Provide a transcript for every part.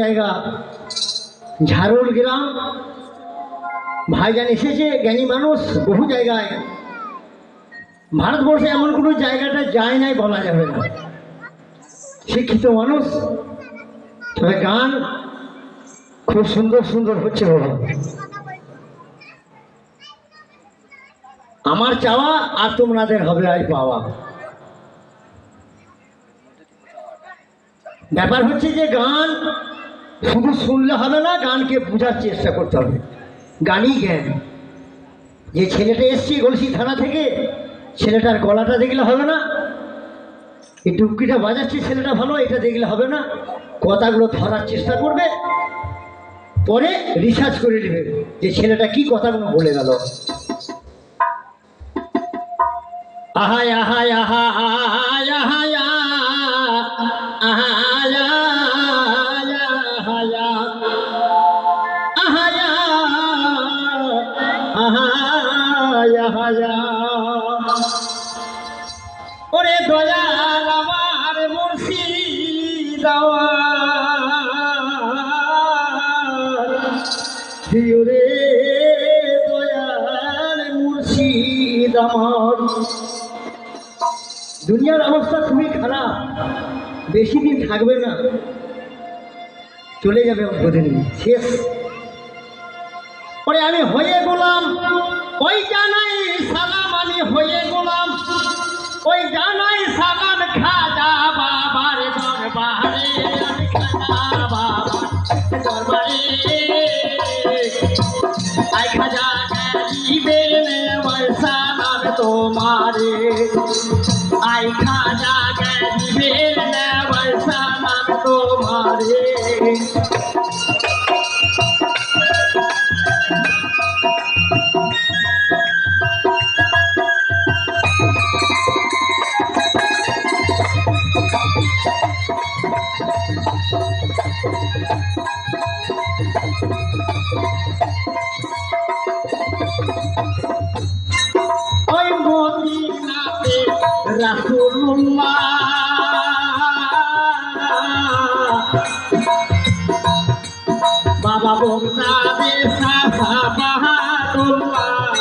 জায়গা ঝাড়ুল গ্রাম ভাইজান এসেছে, জ্ঞানী মানুষ, বহু জায়গায়। ভারতবর্ষে এমন কোনো জায়গাটা যায় নাই বলা যাবে না। শিক্ষিত মানুষ, তবে গান খুব সুন্দর সুন্দর হচ্ছে বাবা। আমার চাওয়া আর তোমাদের হবে আজ পাওয়া। ব্যাপার হচ্ছে যে গান শুধু শুনলে হবে না, গানকে বোঝার চেষ্টা করতে হবে। গানই জ্ঞান। যে ছেলেটা এসছে গলসি থানা থেকে, ছেলেটার গলাটা দেখলে হবে না, এই ডুবকিটা বাজাচ্ছে, ছেলেটা ভালো, এটা দেখলে হবে না, কথাগুলো ধরার চেষ্টা করবে, পরে রিসার্চ করে নেবে যে ছেলেটা কি কথাগুলো বলে গেল। আহায় আহায় আহা রে দয়াল মুর্শিদ আমার। দুনিয়ার অবস্থা খুবই খারাপ। বেশি দিন থাকবে না। চলে যাবে অল্পদিন শেষ। পরে আমি হয়ে গেলাম। ওই জানাই সালাম, আমি হয়ে গেলাম। ওই জানাই সালাম, খাজা বাবার দরবারে। আমি খাজা বাবা বন্দাবে সাফা বাহাদুল্লাহ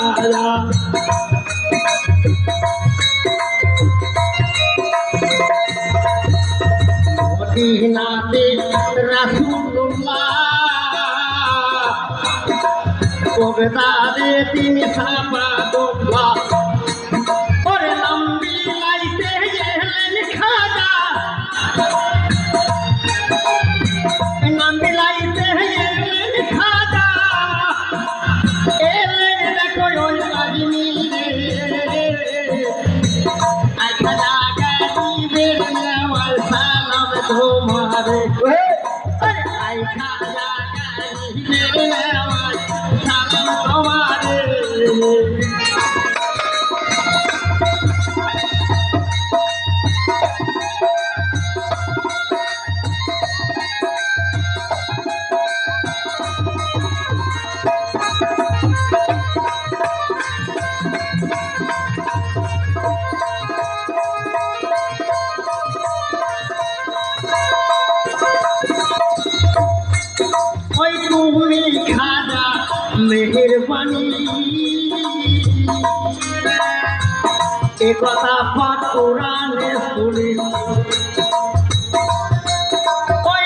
মদিনাতে রাসূলুল্লাহ কবেদারে তিনি সাফা দোল্লা Yeah. খাজা মেহেরবানি। এ কথা পাঠ কোরআনে শুনি। ওই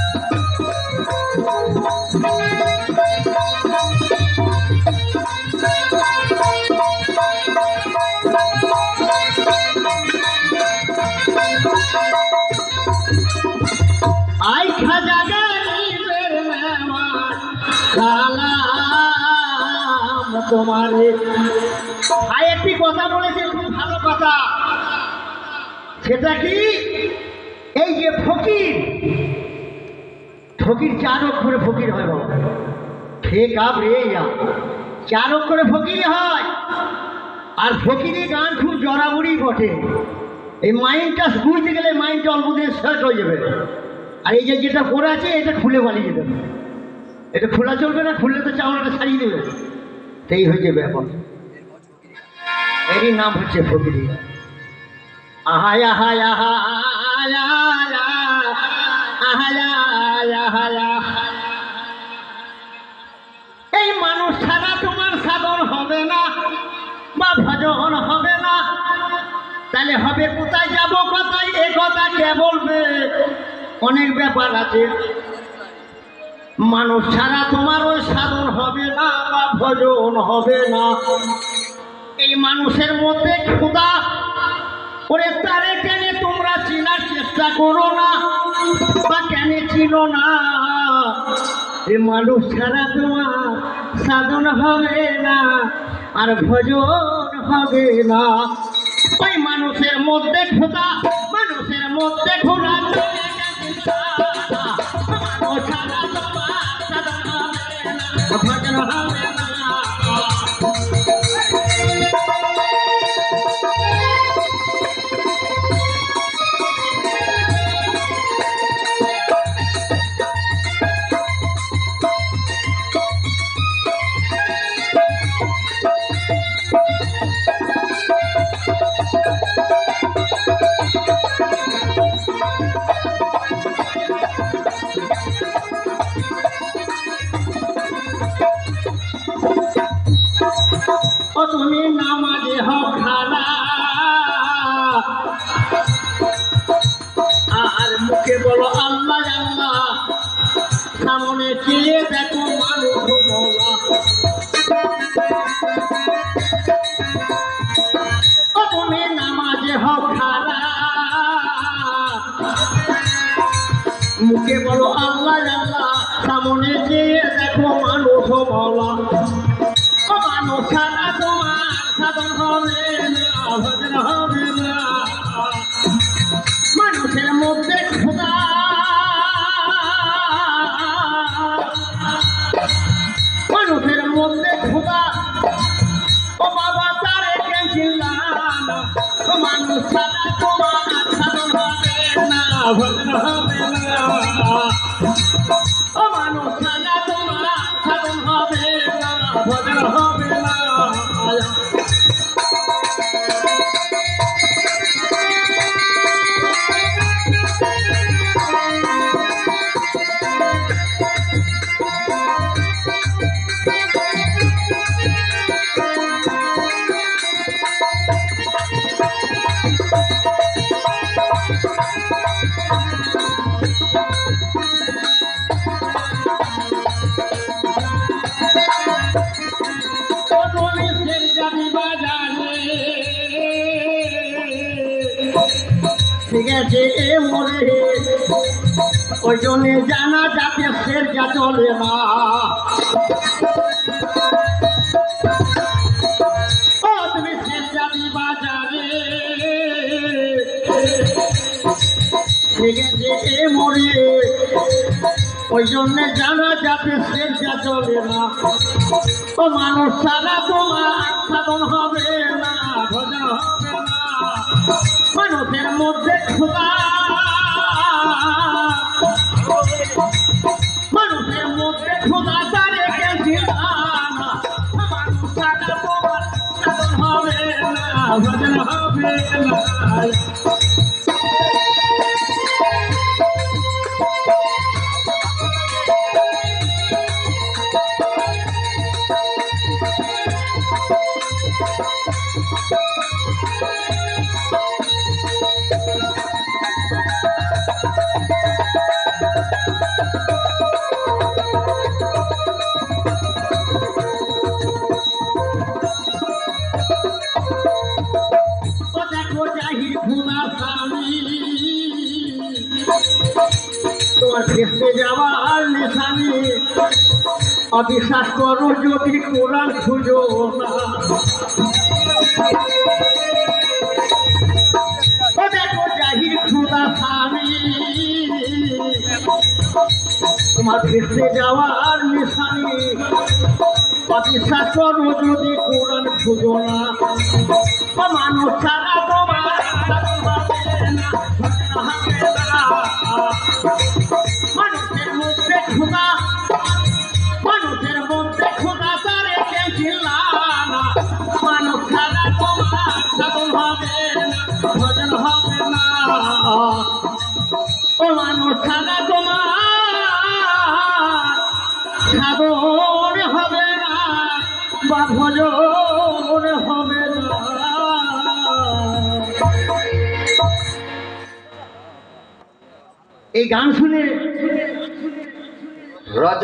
তোমারে। আই একটি কথা বলেছে, খুব ভালো কথা। সেটা কি? এই যে ফকির ফকির চার অক্ষরে ফকির হয় বাবা। ঠে কাপ রে চার অক্ষরে ফকির হয়। আর ফকিরি গান খুব জড়াবড়ি বটে। এই মাইন্ডটা বুঝতে গেলে মাইন্ডটা অল্প দিনে শেষ হয়ে যাবে। আর এই যে যেটা পরে আছে, এটা খুলে পালিয়ে দেবে এটা খোলা চলবে না, খুললে তো চামড়াটা ছাড়িয়ে দেবে। সেই হয়েছে ব্যাপার। এরই নাম হচ্ছে ফকিরি আহায় আহায় আহায়। এই মানুষ ছাড়া তোমার সাধন হবে না, বা ভজন হবে না। তাহলে হবে কোথায়, যাব কোথায়, এ কথা কে বলবে? অনেক ব্যাপার আছে। মানুষ ছাড়া তোমার ওই সাধন হবে না বা ভজন হবে না। এই মানুষের মধ্যে ক্ষুদা ওরে তারে কেন তোমরা চিনার চেষ্টা করো না বা কেন চিনো না? এ মানুষ ছাড়া তোমার সাধন হবে না আর ভজন হবে না। ওই মানুষের মধ্যে খোদা মানুষের মধ্যে ঘোরা ছাড়া ভজন মুখে বলো, আল্লাহ সামনে চেয়ে দেখো মানুষ বলা। মানুষের মধ্যে খোদা। মানুষের মধ্যে খোদা। ও বাবা, তারে ও মানুষ তোমার ভজন হবে না। ও মানুষ ছাড়া তোমার সাধন হবে না। ভজন হবে এ মরে। ওই জন্য জানা যাতে ফের যা চলে না তুমি ফের যাবি বাজারে। ঠিক মরে। ওই জন্য জানা যাতে ফের যা চলে না মানুষ ছাড়া তোমার সাধন হবে না ভজন হবে না। মানুষের মধ্যে খোদা তোমার ভেসতে যাওয়ার নিশানি। অবিশ্বাস করো যদি কোরআন খুঁজো না। দেখো জাহির খুদা স্বামী। তোমার ভেসতে যাওয়ার নিশানি। অবিশ্বাস করো যদি কোরআন খুঁজো না। মানুষ ছাড়া ভজন হবে না। ও ছাড়া তোমার। সাধন হবে না বা ভজন হবে না। এই গান শুনে রজ